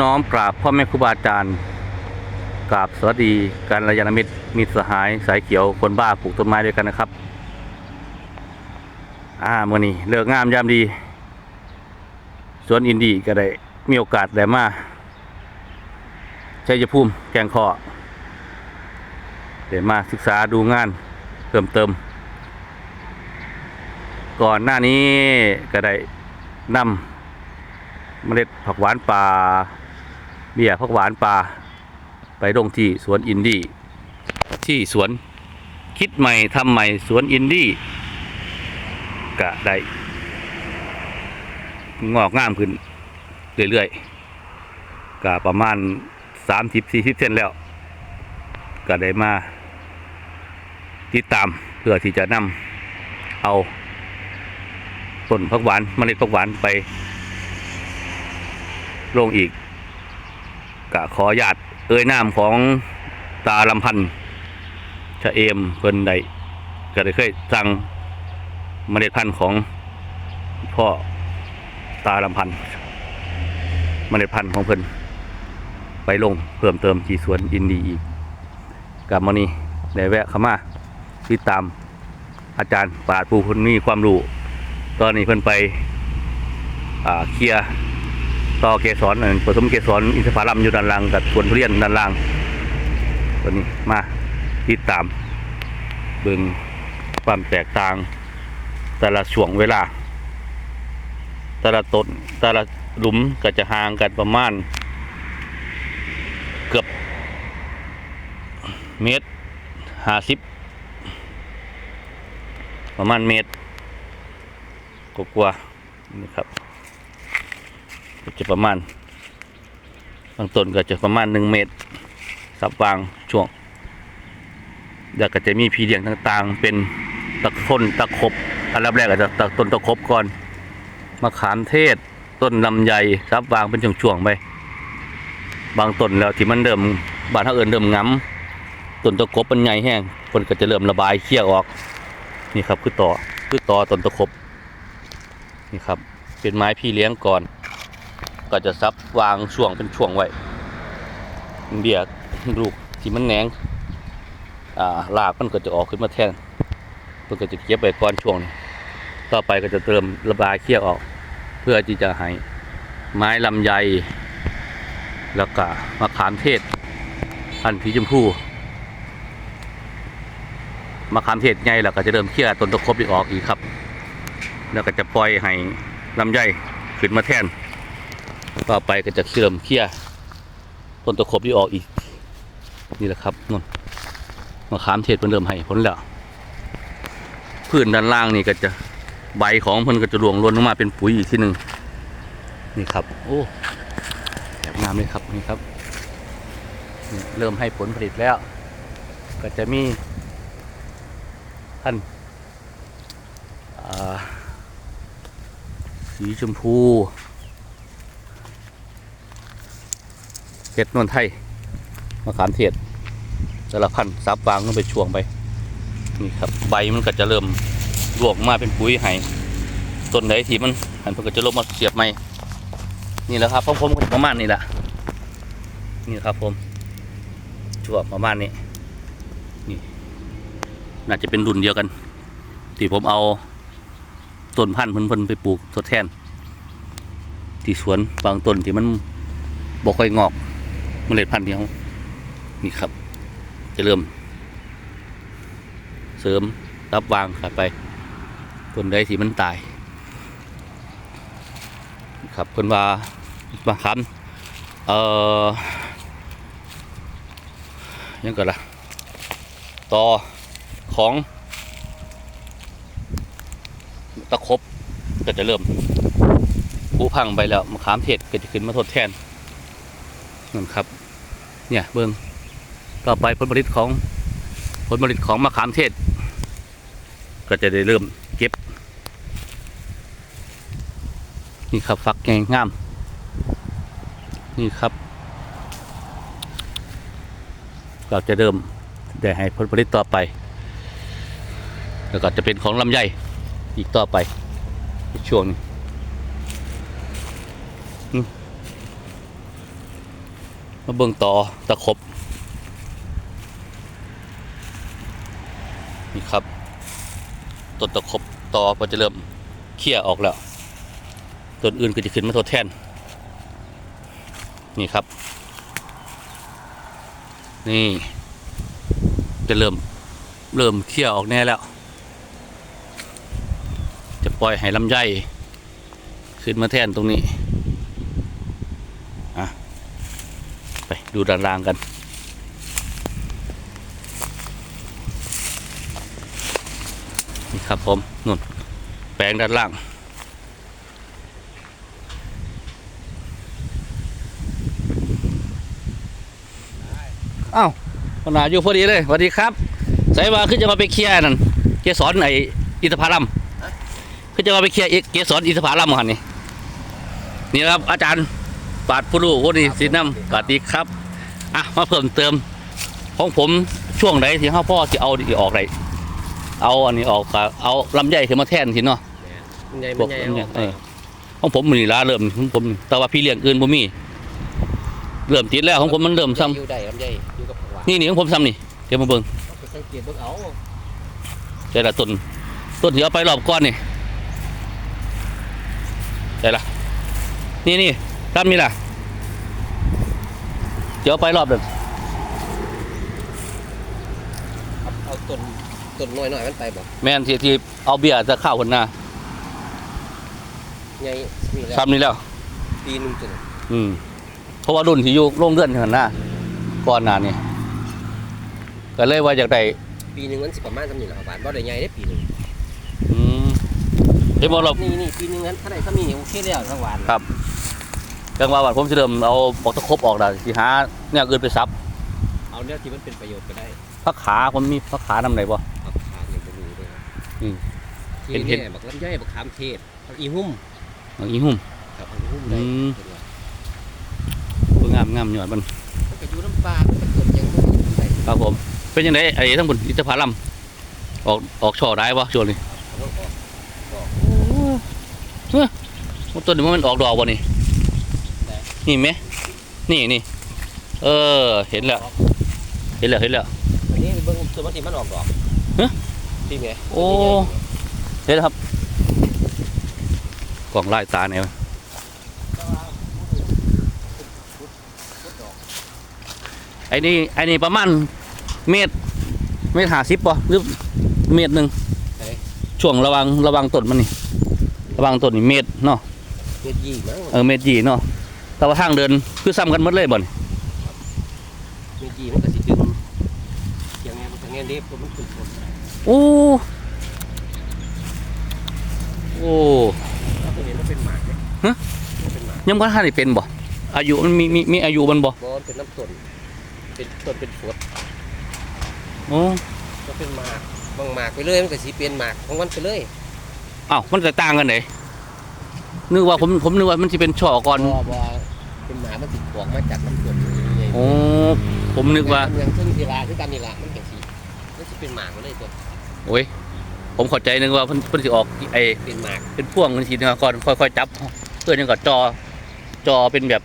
น้อมกราบพ่อแม่ครูบาอาจารย์กราบสวัสดีการระยาณมิตรมิตรสหายสายเขียวคนบ้าปลูกต้นไม้ด้วยกันนะครับ อ่ามื่อนี้เลิกงามยามดีสวนอินดีก็ได้มีโอกาสได้มาชัยภูมิแกงคอได้มาศึกษาดูงานเพิ่มเติม ก่อนหน้านี้ก็ได้นำเมล็ดผักหวานป่า เบี้ยผักหวานป่าไปลงที่สวนอินดี้ที่สวนคิดใหม่ทำใหม่สวนอินดี้ก็ได้งอกงามขึ้นเรื่อยๆก็ประมาณ30-40เซนแล้วก็ได้มา ติดตามเพื่อที่จะนำเอาต้นผักหวานมเมล็ดผักหวานไปลงอีก กะขอญาตเอ่ยนามของตาลำพันธ์ชะเอมเพิ่นได้ก็ได้เคยสั่งเมล็ดพันธุ์ของพ่อตาลำพันธ์เมล็ดพันธุ์ของเพิ่นไปลงเพิ่มเติมที่สวนอินดีอีกกับมานี้ได้แวะเข้ามาติดตามอาจารย์ปาดปูเพิ่นมีความรู้ตอนนี้เพิ่นไปเคลียร์ ต่อเกสรผสมเกสรอินทผลัมอยู่ด้านล่างกับสวนทุเรียนด้านล่างตัวนี้มาติดตามเบิ่งความแตกต่าง แต่ละช่วงเวลา แต่ละต้นแต่ละหลุมก็จะห่างกันประมาณ เกือบ เมตรห้าสิบประมาณเมตรกว่าๆนี่ครับ ก็จะประมาณบางต้นก็จะประมาณหนึ่งเมตรสับวางช่วงแล้วก็จะมีพีเดียงต่างๆ เป็นตะคนตะขบอันแรกก็จะตะต้นตะขบก่อนมะขามเทศต้นลำไยซับวางเป็นช่วงๆไปบางต้นแล้วที่มันเริ่มบานเท่าเอินเริ่มง้ำต้นตะขบมันใหญ่แห้งคนก็จะเริ่มระบายเคี้ยวออก นี่ครับคือต่อคือต่อต้นตะขบนี่ครับเป็นไม้พี่เลี้ยงก่อน ก็จะซับวางช่วงเป็นช่วงไว้เบียดลูกที่มันแหนงอ่ารากมันก็จะออกขึ้นมาแทนมันก็จะเก็บไว้ก่อนช่วงนี้ต่อไปก็จะเติมระบายเคี้ยออก เพื่อที่จะให้ไม้ลำไยแล้วก็มะขามเทศพันธุ์สีชมพูมะขามเทศไงแล้วก็จะเริ่มเคี่ยต้นตะครบอีกออกอีกครับ แล้วก็จะปล่อยให้ลำไยขึ้นมาแทน ต่อไปก็จะเสื่อมเคลียต้นตะครบที่ออกอีก นี่แหละครับนนมะขามเทศมันเริ่มให้ผลแล้วพื้นด้านล่างนี่ก็จะใบของมันก็จะรวงล้วนลงมาเป็นปุ๋ยอีกทีหนึ่งนี่ครับ โอ้แบบงามเลยครับนี่ครับเริ่มให้ผลผลิตแล้ว ก็จะมีท่านสีชมพู เพชรนวลไทยมะขามเทศแต่ละพันธุ์ซับวางลงไปช่วงไปนี่ครับใบมันก็จะเริ่มรวงมาเป็นปุ๋ยให้ต้นไหนที่มันหันเพิ่นก็จะลงมาเสียบใหม่นี่แหละครับของผมก็ประมาณนี้แหละนี่ครับผมช่วงประมาณนี้นี่ น่าจะเป็นรุ่นเดียวกัน ที่ผมเอาต้นพันธุ์เพิ่นๆไปปลูกทดแทน ที่สวนบางต้นที่มันบ่ค่อยงอก เมล็ดพันธุ์ที่เขานี่ครับ จะเริ่ม เสริมรับวางขาไปต้นใดที่มันตายครับเพิ่นว่าบางคำเอ่อยังก่อนละต่อของตะครบก็จะเริ่มผู้พังไปแล้วมะขามเทศก็จะขึ้นมาทดแทน นั่นครับ เนี่ยเบิ้งต่อไปผลผลิตของผลผลิตของมะขามเทศ ก็จะได้เริ่มเก็บ นี่ครับฟักแกงงาม นี่ครับเราจะเริ่มได้ให้ผลผลิตต่อไป แล้วก็จะเป็นของลำไยอีกต่อไปช่วงนี้อืม มาเบิ่งต่อตะครบนี่ครับต้นตะครบต่อก็จะเริ่มเคลี่ยออกแล้วต้นอื่นก็จะขึ้นมาทดแทน นี่ครับ นี่ จะเริ่มเริ่มเคลี่ยออกแน่แล้ว จะปล่อยให้ลำไยขึ้นมาแทนตรงนี้ อะ ไป ดูด้านล่างกัน นี่ครับผมนุ่นแปลงด้านล่าง อ้าวขนาดอยู่พอดีเลยสวัสดีครับใส่ว่าขึ้นจะมาไปเคลียร์นั่นเกสรไออินทผลัมขึ้นจะมาไปเคลียร์อิเกสรอินทผลัมหันนี่นี่นะครับอาจารย์ ปาดผู้รู้วันนี้สิน้ำสวัสดีครับอะมาเพิ่มเติม ของผมช่วงไหนที่ห้าพ่อที่เอาดีออกไรเอาอันนี้ออกก็เอาลำไยขึ้นมาแทนทีเนาะมันใหญ่พมัวนกใหญ่ลำไยออกเออของผมมันนี่ละเริ่มของผมนี่แต่ว่าพี่เลี้ยงอื่นบ่มีเริ่มติดแล้วของผมมันเริ่มซ้ำอยู่ได้ลำไยอยู่กับผักหวานนี่นี่ของผมซ้ำนี่เดี๋ยวมาเบิ่งเอาไปสังเกตเบิ่งเอาแต่ละต้นต้นที่เอาไปรอบก้อนนี่แต่ละนี่นี่ ทำนี่ล่ะ เดี๋ยวเอาไปรอบเดิมเอาเอาต้นต้นน้อยหน่อยๆมันไปบ่แม่นที่ที่เอาเบียร์จะเข้าวคนหน้าใหญ่มีแล้วทำนี่แล้ว ปีหนึงจนอืมเพราะว่ารุ่นที่อยู่โรงเรือนคนหน้าก่อนหน้านี่ก็เลยว่าอยากได้ปีหนึงมันสิประมาณสำนี้แหละผักหวานบ่ได้ใหญ่ได้ปีหนึงอืมเห็นบ่เรา นี่นี่ปีหนึงนั้นถ้าได้ถ้ามีนี่โอเคแล้วผักหวานครับ จังว่าว่าผมจะเริ่มเอาบอกตะครบออกแล้วสิหาเนี่ยอื่นไปซับเอาเนื้อที่มันเป็นประโยชน์ก็ได้พักขาผมมีพักขานำไหนบ่เอาขาเนี่ยบ่รู้ด้วยครับอืมที่เห็นเห็นเนี่ยบักลำไยบักขามเทศบักอีหุ่มเอาอีหุ่ม ครับบักอีหุ่มได้อืมเห็นว่าบ่งามงามยอดมันมันก็อยู่น้ำปลามันก็ต้นยังบ่มีได้ครับผม เป็นยังไงไอ้ทั้งบุญอิทธผลัมออกออกช่อได้ปะช่วงนี้เอาออกออกมันต้นนี้มันออกดอกบ่นี่ได้ นี่ไหมนี่นี่เออ เห็นแล้ว เห็นแล้วเห็นแล้วอันนี้เบิ่งส่วนมันที่มันออกดอกฮะที่ไงโอ้เห็นแล้วครับกล่องไล่ตาเนี่ยวะไอ้นี่ไอ้นี่ประมาณเมตรเมตรห้าสิบป่ะหรือเมตรหนึ่งช่วงระวังระวังต้นมันนี่ระวังต้นนี่เมตรเนาะเม็ดยี่มั้งเออเมตรยี่เนาะ แต่ว่าทางเดินคือซ้ำกันหมดเลยบ่นเม็ดยี่มันก็สิดึงอย่างไงมันก็แง่เด็บมันขึ้นต้นได้โอ้โอ้เราเคยเห็นมันเป็นหมากเลยฮะมันเป็นหมากยังบ่ทันได้เป็นบ่อายุมันมีมีมีอายุมันบ่บอนเป็นน้ำต้นเป็นต้นเป็นฝดโอ้ก็เป็นหมากบางหมากไปเลยมันก็สิเป็นหมากของมันไปเลยอ้าวมันแตกต่างกันไหนนึกว่าผมผมนึกว่ามันสิเป็นช่อก่อน บ่บ่ เป็นหมากมันสิออกมาจากน้ำต้นใหญ่ๆโอ้ผมนึกว่าอย่างเช่นทีลาคือกันนี่ละมันจังสิมันสิเป็นหมากไปเลยตัวโอ้ยผมเข้าใจนึกว่าเพิ่นเพิ่นสิออกไอเป็นหมากเป็นพ่วงมันสินะก่อนค่อยๆจับเพื่อนยังก็จอจอเป็นแบบ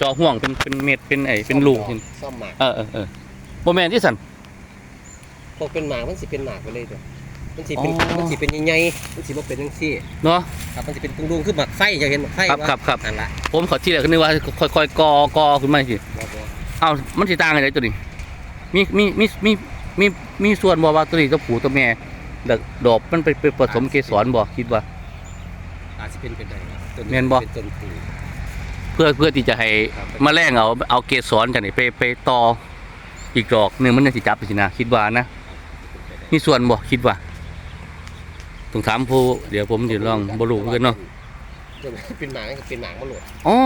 จอห่วงเป็นเป็นเม็ดเป็นไอเป็นลูกซ่อมซ่อมหมากเออเออเออบ่แม่นที่สั่นพวกเป็นหมากมันสิเป็นหมากไปเลยตัว มันสิเป็นอ๋อ มันสิเป็นใหญ่ๆมันสิบ่เป็นจังซี่เนาะ ครับมันสิเป็นดวงๆคือหมากไฟจะเห็นหมากไฟครับวะครับครับ นั่นละผมขอที่แรกก็นึกว่าค่อยๆกอกอขึ้นมาสิบ่บ่เอ้ามันสิต่างกันไดตัวนี้ มีมีมีมีมีมีส่วนบ่ว่าตัวนี้ตัวผู้ตัวแม่แล้วดอกมันไปไปผสมเกสรบ่คิดว่า อาจสิเป็นเป็นได้ครับต้แม่นบ่ เป็นต้นผูเพื่อเพื่อที่จะให้ครับ แมาแรงเอาเอาเกสรจากนี่ไปไปต่ออีกดอกหนึงมันยังสิจับไปสินะคิดว่านะ มีส่วนบ่คิดว่า ต้องถามผู้เดี๋ยวผมสิลองบ่รู้เหมือนกันเนาะต้นเป็นหมากก็เป็นหมากมาโหลดอ๋อ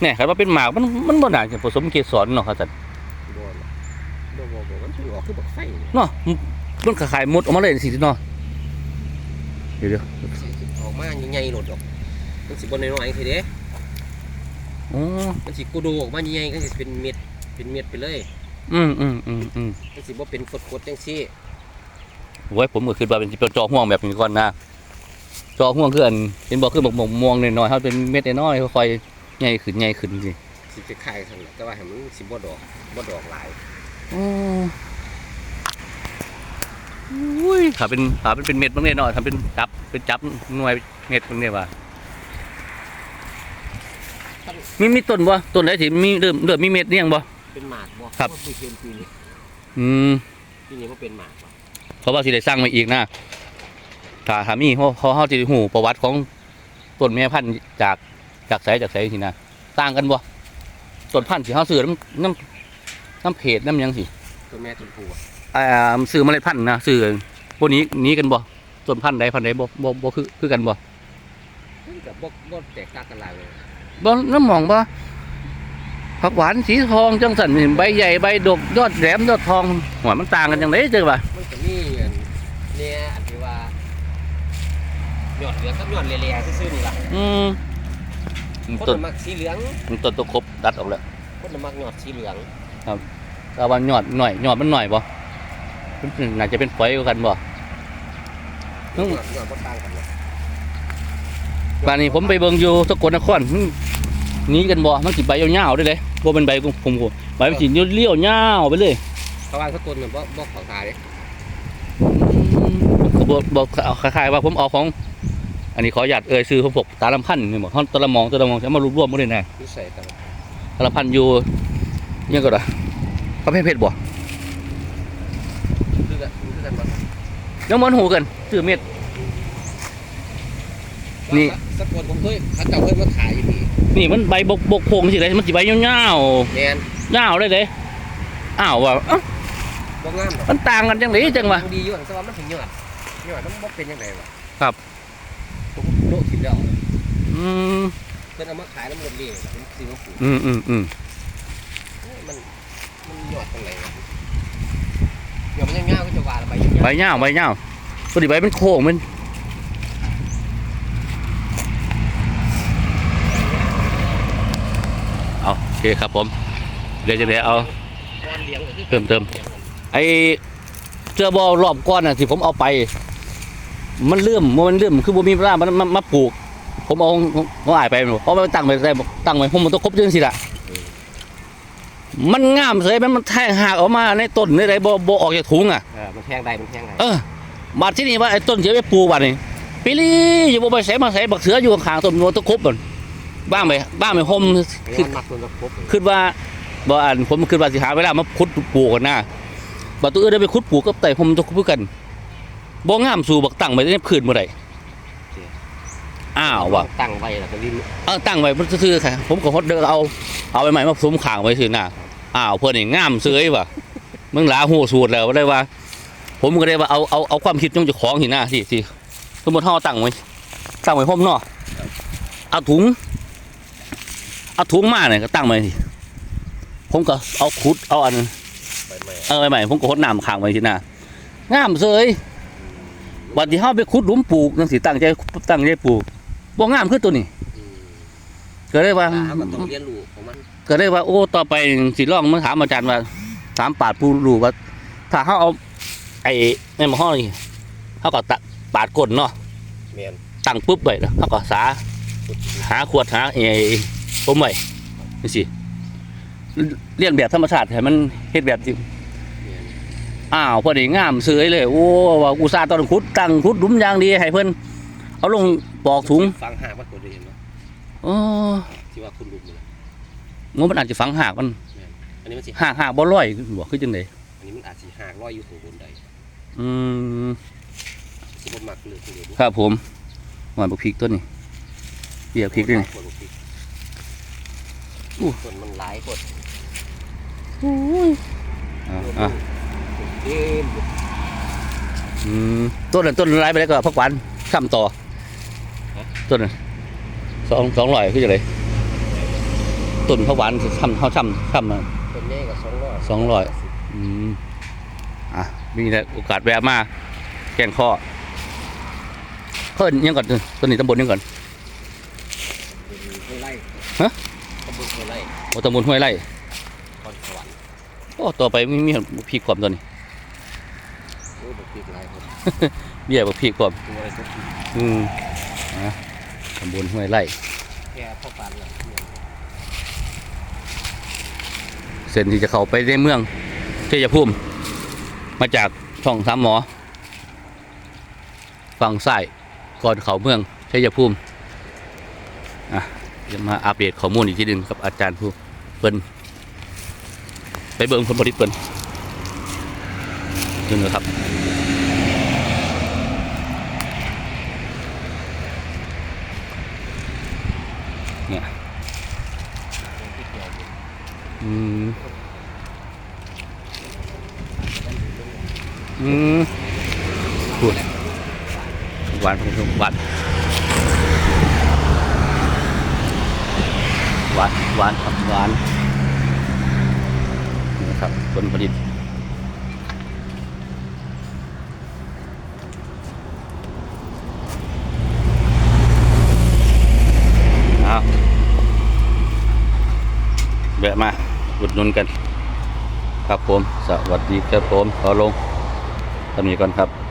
เนี่ยครับว่าเป็นหมากมันมันบ่น่าจะผสมเกสรเนาะครับท่านบ่ล่ะบ่บ่บ่มันสิออกคือหมากไฟนี่เนาะมันคล้ายๆมดออกมาเลยสิเนาะเดี๋ยวเดี๋ยวสิออกมาใหญ่ๆโหลดดอกมันสิบ่น้อยๆจังซี่เด้อ๋อมันสิกูดูออกมาใหญ่ๆก็สิเป็นเม็ดเป็นเม็ดไปเลย อืมอืมอืมอืมมันสิบ่เป็นกดๆจังซี่ ไว้ผมก็คิดว่าเป็นสิเป็นจอห่วงแบบนี้ก่อนนะจอห่วงคืออันเห็นบอกคือบอกม่วงๆหน่อยๆเขาเป็นเม็ดน้อยๆค่อยๆใหญ่ขึ้นใหญ่ขึ้นสิสสิจะคล้ายกันแหละแต่ว่าให้มันสิบ่ดอกบ่ดอกหลายโอ้อุ้ยขาเป็นขาเป็นเป็นเม็ดบางเนี่ยเนาะทำเป็นจับเป็นจับหน่วยเม็ดบางเนี่ยว่ามีมีต้นบ่ต้นไหนที่มีเริ่มเริ่มมีเม็ดเนี่ยงบ่เป็นหมากบ่ครับบ่เห็นปีนี้อืมปีนี้บ่เป็นหมากบ่ เพราะว่าสิได้สร้างมาอีกนะถ้าถ้ามีเขาเขาเขาจะหูประวัติของต้นแม่พันธุ์จากจากไสจากไสทีนะต่างกันบ่ต้นพันธุ์ที่เขาซื้อน้ำน้ำน้ำเพจน้ำหยังสิตัวแม่ต้นผู้อะอ่าซื้อเมล็ดพันธุ์นะซื้อพวกนี้หนี้กันบ่ต้นพันธุ์ใดพันธุ์ใดบ่บ่บ่คือคือกันบ่มันก็บ่บ่แตกต่างกันหลายเลยบ่น้ำหมองบ่ผักหวานสีทองจังสันนี่ใบใหญ่ใบดกยอดแหลมยอดทองหัวมันต่างกันจังไดเจ้าว่ามันก็มีอัน เนี่ยอันที่ว่าหยอดเหลืองกับหยอดเละๆซื่อๆนี่ล่ะอืมคนต้นน่ะมักสีเหลืองต้นตัวครบตัดออกแล้วคนน่ะมักหยอดสีเหลืองแต่ว่ายอดหน่อยยอดมันหน่อยบ่มันน่าจะเป็นฝอยกว่ากันบ่หอืยมอดหยอดบ่ต่างกันหรอกป่านนี้ผมไปเบิ่งอยู่สกลนครมันหนี้กันบ่มันสิใบยาวๆได้เลยบ่เป็นใบของผมกูใบมันสิเลี้ยวๆยาวไปเลยเพราะว่าสกุลน่ะบ่บ่เข้าตาเด้ก็ บอกบอกเอาคล้ายๆว่าผมเอาของ อันนี้ขออนุญาตเอ่ยซื้อของพวกตาลำพันธ์นี่บอกเขาตาละมองตาละมองจะมารวบรวมหมดเลยนะนิสัยกันตาลำพันธ์อยู่ยังก็ได้ประเภทเพชรบ่คือกันคือกันบ่ยังมันหูกันซื้อเม็ดนี่สกุลผมเคยเขาเจ้าเคยมาขายอยู่นี่นี่มันใบบกบกโพงสิเลยมันสิใบยาวแม่นๆยาวเลยเด้อ้าวว่าเอ้าบ่งามดอกมันต่างกันจังไดจังวะดีอยู่แต่ว่ามันถึงยอด ยอดมันบ่เป็นยังไงวะครับ ผมโลกทิพย์แล้วอืมเพิ่นเอามาขายน้ำมันเลี้ยงผมซื้อมาปลูกอืมอืมอืมมันมันยอดตรงไหนวะยอดมันยังเงาก็จะว่าละใบยังใบเงายาวใบยาวตัวนี้ใบมันโค้งมันเอาโอเคครับผม เดี๋ยวจะได้เอาก้อนเลี้ยงก็คือเติมเติม ไอเสื้อบอลรอบก้อนน่ะที่ผมเอาไป มันเลื่อมมันเลื่อมคือบ่มีเวลามันมามาปลูก ผมเอาของของอายไปเพราะว่าตั้งไว้ได้ตั้งไว้ผมมันต้องครบจังสิล่ะมันงามเลยมันมันแทงหักออกมาในต้นในไรบ่บ่ออกจากถุงอะเออมันแทงได้มันแทงได้เออบัดที่นี่ว่าไอ้ต้นเสียไปปลูกบัดนี่ปีลี่อยู่บ่ไปใส่มาใส่บักเสืออยู่ข้างๆต้นมันต้องครบมันบ้างไปบ้างไปห่มคืคืออมักตัวกระพบคิดว่าบ่อันผมคิดว่าสิหาเวลามาขุดปลูกกันนะบัดตัวอื่นได้ไปขุดปลูกกับไต่ผมจะคุยกัน บ่งามสู่บักตั้งไว้ในพื้นบ่ได้อ้าวว่ะตั้งไว้แล้วก็ลิ้นเออตั้งไว้มันซื่อๆค่ะ ผมก็ฮดเด้อเอาเอาใบใหม่มาผสมข้างไว้ซื่อหน้าอ้าวเพิ่นนี่งามเสยว่ะมึงหลาหูสูตรแล้วได้ว่า ผมก็ได้ว่าเอาเอาเอาความคิดของเจ้าของหิหน้าที่ที่สมมุติเฮาตั้งไว้ตั้งไว้ผมเนาะเอาถุงเอาถุงมาเนี่ยก็ตั้งไว้สิผมก็เอาขุดเอาอันใบไม้เออใหม่ผมก็หดน้ำข้างไว้ที่หน้างามเสย บัดที่เฮาไปขุดหลุมปลูกจังสิตั้งใจตั้งใจปลูกบ่งามคือตัวนี้อืมก็ได้ว่าอ่ามันต้องเรียนรู้ของมันก็ได้ว่าโอ้ต่อไปสิลองมาถามอาจารย์ว่าถามปาดผู้รู้ว่า ถ้าเฮาเอา ไอ้ในหม้อห้อนี่เฮาก็ตะปาดก้นเนาะแม่นตั้งปุ๊บไว้แล้วเฮาก็สาขุดหาขวดหาไอ้ต้มไว้จังซี่เรียนแบบธรรมชาติให้มันเฮ็ดแบบจริงแม่น อ้าวพอดีงามเสยเลยโอ้ว่าอุตส่าห์ตอนขุดตั้งขุดหลุมอย่างดีให้เพิ่นเอาลงปอกถุงฟังหาว่าตัวเรียนเนาะอ๋อที่ว่าคุณลุงนี่แหละงบมันอาจจะฝังหากมันอันนี้มันสิหากหากบ่ร้อยบ่คือจังได๋อันนี้มันอาจสิหากลอยอยู่ถึงบนใดอืมสิบ่มักเลยคือเดี๋ยวนี้ครับผมหวานบักพริกต้นนี้เบียกพริกด้วยนี่ปวดพริกอู้ส่วนมันหลายกดอ่าอ่าเอ็มอืมต้นนั้นต้นไรไปแล้วก็พักหวานข้ามต่อ ต้นนั้นสองสองร้อยคือจะไรต้นพักหวานข้ามเขาข้ามข้ามมาต้นใหญ่ก็สองร้อยสองร้อยอืมอะมีแต่โอกาสแวะมาแกงข้อเพิ่นยังก่อนต้นนี้ตำบลยังก่อนห้วยไร่ฮะตำบลห้วยไร่โอ้ตำบลห้วยไร่คอนสวรรค์โอ้ต่อไปมีมีบักพริกความตัวนี้ โอ้บักพริกหลายคน เบี้ยบักพริกความตัวอะไรก็พริกอืมอะตำบลห้วยไร่แค่พ่อปันน่ะเส้นที่จะเข้าไปในเมืองชัยภูมิมาจากช่องสามหมอ ฝั่งซ้ายก่อนเขาเมืองชัยภูมิอะจะมาอัปเดตข้อมูลอีกทีหนึ่งกับอาจารย์ผู้เปิ้นไปเบิ่งผลผลิตเปิ้นนึงนะครับ เนี่ยอืมอืมพูดห วานหวานหวานวานครับวานนี่นะครับผลผลิตเอาแวะมาอุดหนุนกัน ครับผม สวัสดีครับผม ขอลงตำนี้ก่อนครับ